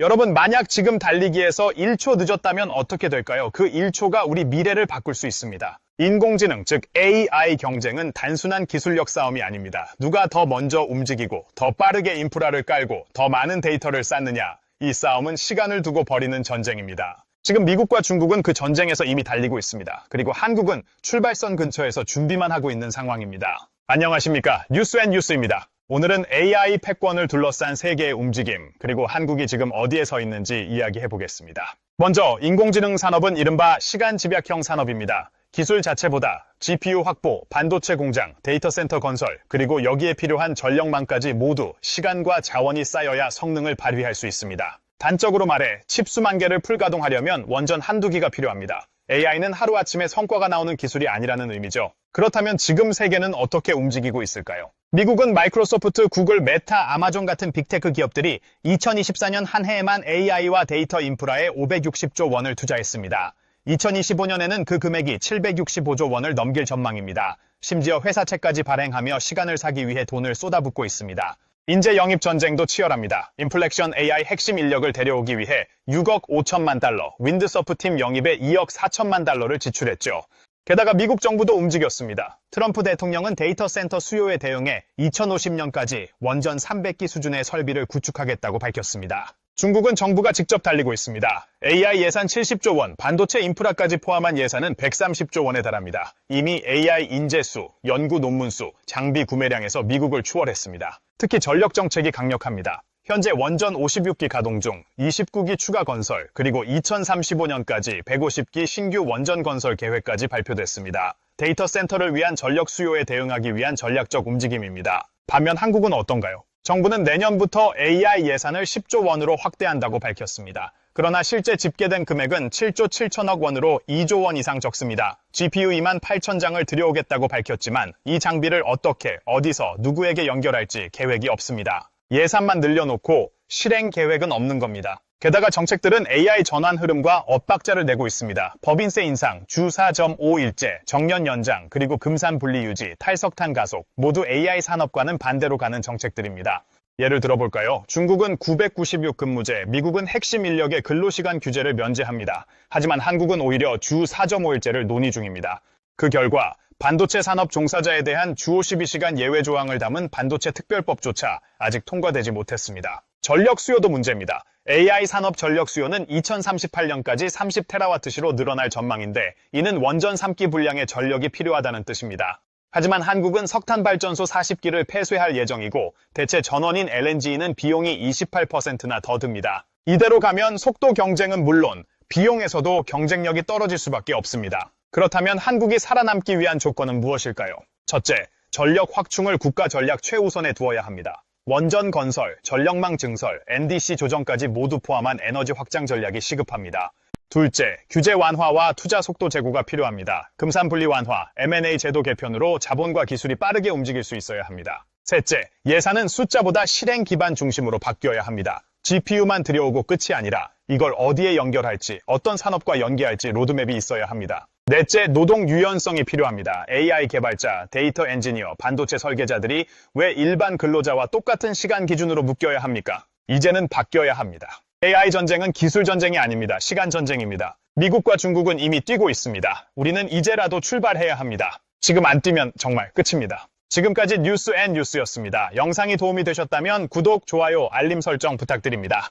여러분, 만약 지금 달리기에서 1초 늦었다면 어떻게 될까요? 그 1초가 우리 미래를 바꿀 수 있습니다. 인공지능, 즉 AI 경쟁은 단순한 기술력 싸움이 아닙니다. 누가 더 먼저 움직이고, 더 빠르게 인프라를 깔고, 더 많은 데이터를 쌓느냐. 이 싸움은 시간을 두고 벌이는 전쟁입니다. 지금 미국과 중국은 그 전쟁에서 이미 달리고 있습니다. 그리고 한국은 출발선 근처에서 준비만 하고 있는 상황입니다. 안녕하십니까. 뉴스앤뉴스입니다. 오늘은 AI 패권을 둘러싼 세계의 움직임, 그리고 한국이 지금 어디에 서 있는지 이야기해 보겠습니다. 먼저 인공지능 산업은 이른바 시간 집약형 산업입니다. 기술 자체보다 GPU 확보, 반도체 공장, 데이터 센터 건설, 그리고 여기에 필요한 전력망까지 모두 시간과 자원이 쌓여야 성능을 발휘할 수 있습니다. 단적으로 말해 칩 수만 개를 풀가동하려면 원전 한두 기가 필요합니다. AI는 하루아침에 성과가 나오는 기술이 아니라는 의미죠. 그렇다면 지금 세계는 어떻게 움직이고 있을까요? 미국은 마이크로소프트, 구글, 메타, 아마존 같은 빅테크 기업들이 2024년 한 해에만 AI와 데이터 인프라에 560조 원을 투자했습니다. 2025년에는 그 금액이 765조 원을 넘길 전망입니다. 심지어 회사채까지 발행하며 시간을 사기 위해 돈을 쏟아붓고 있습니다. 인재 영입 전쟁도 치열합니다. 인플렉션 AI 핵심 인력을 데려오기 위해 6억 5천만 달러, 윈드서프 팀 영입에 2억 4천만 달러를 지출했죠. 게다가 미국 정부도 움직였습니다. 트럼프 대통령은 데이터 센터 수요에 대응해 2050년까지 원전 300기 수준의 설비를 구축하겠다고 밝혔습니다. 중국은 정부가 직접 달리고 있습니다. AI 예산 70조 원, 반도체 인프라까지 포함한 예산은 130조 원에 달합니다. 이미 AI 인재수, 연구 논문 수, 장비 구매량에서 미국을 추월했습니다. 특히 전력 정책이 강력합니다. 현재 원전 56기 가동 중 29기 추가 건설, 그리고 2035년까지 150기 신규 원전 건설 계획까지 발표됐습니다. 데이터 센터를 위한 전력 수요에 대응하기 위한 전략적 움직임입니다. 반면 한국은 어떤가요? 정부는 내년부터 AI 예산을 10조 원으로 확대한다고 밝혔습니다. 그러나 실제 집계된 금액은 7조 7천억 원으로 2조 원 이상 적습니다. GPU 2만 8천 장을 들여오겠다고 밝혔지만 이 장비를 어떻게, 어디서, 누구에게 연결할지 계획이 없습니다. 예산만 늘려놓고 실행 계획은 없는 겁니다. 게다가 정책들은 AI 전환 흐름과 엇박자를 내고 있습니다. 법인세 인상, 주 4.5일제, 정년 연장, 그리고 금산 분리 유지, 탈석탄 가속, 모두 AI 산업과는 반대로 가는 정책들입니다. 예를 들어볼까요? 중국은 996 근무제, 미국은 핵심 인력의 근로시간 규제를 면제합니다. 하지만 한국은 오히려 주 4.5일제를 논의 중입니다. 그 결과 반도체 산업 종사자에 대한 주 52시간 예외 조항을 담은 반도체 특별법조차 아직 통과되지 못했습니다. 전력 수요도 문제입니다. AI 산업 전력 수요는 2038년까지 30테라와트시로 늘어날 전망인데 이는 원전 3기 분량의 전력이 필요하다는 뜻입니다. 하지만 한국은 석탄 발전소 40기를 폐쇄할 예정이고 대체 전원인 LNG는 비용이 28%나 더 듭니다. 이대로 가면 속도 경쟁은 물론 비용에서도 경쟁력이 떨어질 수밖에 없습니다. 그렇다면 한국이 살아남기 위한 조건은 무엇일까요? 첫째, 전력 확충을 국가 전략 최우선에 두어야 합니다. 원전 건설, 전력망 증설, NDC 조정까지 모두 포함한 에너지 확장 전략이 시급합니다. 둘째, 규제 완화와 투자 속도 제고가 필요합니다. 금산 분리 완화, M&A 제도 개편으로 자본과 기술이 빠르게 움직일 수 있어야 합니다. 셋째, 예산은 숫자보다 실행 기반 중심으로 바뀌어야 합니다. GPU만 들여오고 끝이 아니라 이걸 어디에 연결할지, 어떤 산업과 연계할지 로드맵이 있어야 합니다. 넷째, 노동 유연성이 필요합니다. AI 개발자, 데이터 엔지니어, 반도체 설계자들이 왜 일반 근로자와 똑같은 시간 기준으로 묶여야 합니까? 이제는 바뀌어야 합니다. AI 전쟁은 기술 전쟁이 아닙니다. 시간 전쟁입니다. 미국과 중국은 이미 뛰고 있습니다. 우리는 이제라도 출발해야 합니다. 지금 안 뛰면 정말 끝입니다. 지금까지 뉴스 앤 뉴스였습니다. 영상이 도움이 되셨다면 구독, 좋아요, 알림 설정 부탁드립니다.